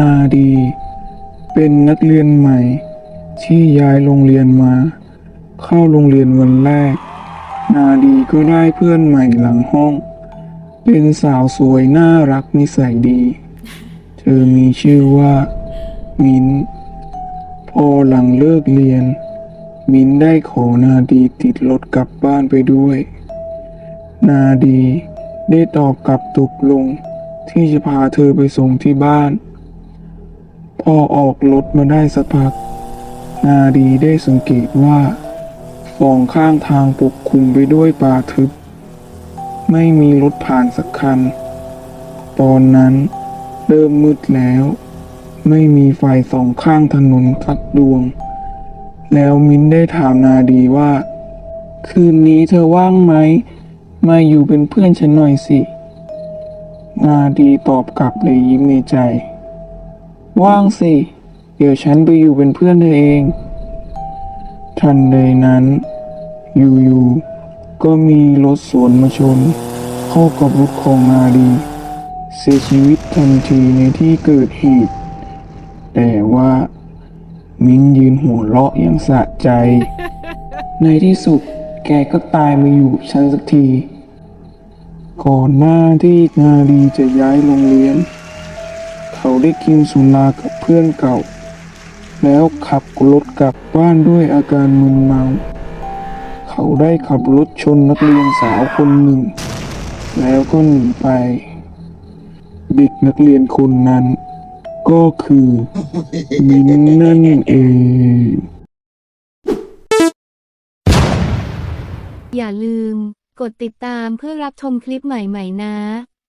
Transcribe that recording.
นาดี เป็นนักเรียนใหม่ ที่ย้ายโรงเรียนมา เข้าโรงเรียนวันแรก นาดีก็ได้เพื่อนใหม่หลังห้อง เป็นสาวสวยน่ารักนิสัยดี เธอมีชื่อว่า มิ้นพอหลังเลิกเรียน มิ้นได้ขอนาดีติดรถกลับบ้านไปด้วย นาดีได้ตอบกลับตกลงที่จะพาเธอไปส่งที่บ้าน พอออกรถมาได้สักพัก นาดีได้สังเกตว่าสองข้างทางปกคลุมไปด้วยป่าทึบ ไม่มีรถผ่านสักคัน ตอนนั้นเริ่มมืดแล้ว ไม่มีไฟสองข้างถนนสักดวง แล้วมิ้นได้ถามนาดีว่า คืนนี้เธอว่างไหม มาอยู่เป็นเพื่อนฉันหน่อยสิ นาดีตอบกลับเลยยิ้มในใจ ว่างสิ เดี๋ยวฉันไปอยู่เป็นเพื่อนเธอเอง ทันใดนั้น อยู่ๆ ก็มีรถสวนมาชน เข้ากับรถของนาดีเสียชีวิตทันทีในที่เกิดเหตุ แต่ว่า มิ้นยืนหัวเราะอย่างสะใจ ในที่สุดแกก็ตายมาอยู่ฉันสักที ก่อนหน้าที่นาดีจะย้ายโรงเรียน เขาได้กินสุรากับเพื่อนเก่า แล้วขับรถกลับบ้านด้วยอาการมึนเมา เขาได้ขับรถชนนักเรียนสาวคนหนึ่ง แล้วก็หนีไป เด็กนักเรียนคนนั้น ก็คือมินนั่นเองอย่าลืม กดติดตามเพื่อรับชมคลิปใหม่ ๆ นะ